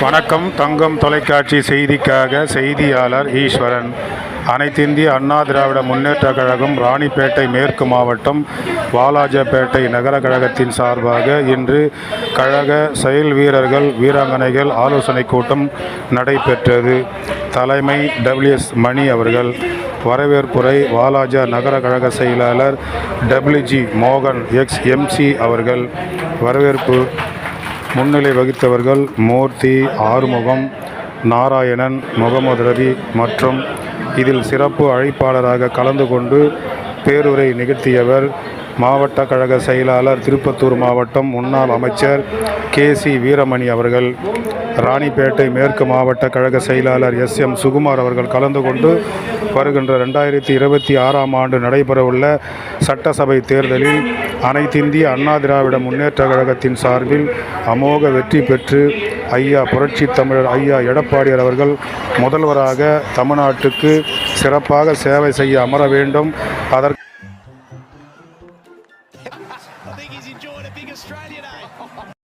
வணக்கம். தங்கம் தொலைக்காட்சி செய்திக்காக செய்தியாளர் ஈஸ்வரன். அனைத்திந்திய அண்ணா திராவிட முன்னேற்றக் கழகம் ராணிப்பேட்டை மேற்கு மாவட்டம் வாலாஜப்பேட்டை நகர கழகத்தின் சார்பாக இன்று கழக செயல் வீரர்கள் வீராங்கனைகள் ஆலோசனை கூட்டம் நடைபெற்றது. தலைமை டபிள்யூஎஸ் மணி அவர்கள் வரவேற்புரை வாலாஜா நகர கழக செயலாளர் டபிள்யூஜி மோகன் எக்ஸ் எம்சி அவர்கள் வரவேற்பு முன்னிலை வகித்தவர்கள் மூர்த்தி ஆறுமுகம் நாராயணன் முகமது ரவி மற்றும் இதில் சிறப்பு அழைப்பாளராக கலந்து கொண்டு பேருரை நிகழ்த்தியவர் மாவட்ட கழக செயலாளர் திருப்பத்தூர் மாவட்டம் முன்னாள் அமைச்சர் கே சி வீரமணி அவர்கள் ராணிப்பேட்டை மேற்கு மாவட்ட கழக செயலாளர் எஸ் எம் சுகுமார் அவர்கள் கலந்து கொண்டு வருகின்ற ரெண்டாயிரத்தி இருபத்தி ஆறாம் ஆண்டு நடைபெறவுள்ள சட்டசபை தேர்தலில் அனைத்திந்திய அண்ணா திராவிட முன்னேற்ற கழகத்தின் சார்பில் அமோக வெற்றி பெற்று ஐயா புரட்சி தமிழர் ஐயா எடப்பாடியார் அவர்கள் முதல்வராக தமிழ்நாட்டுக்கு சிறப்பாக சேவை செய்ய அமர வேண்டும். அதற்கு he's enjoying a big Australia Day.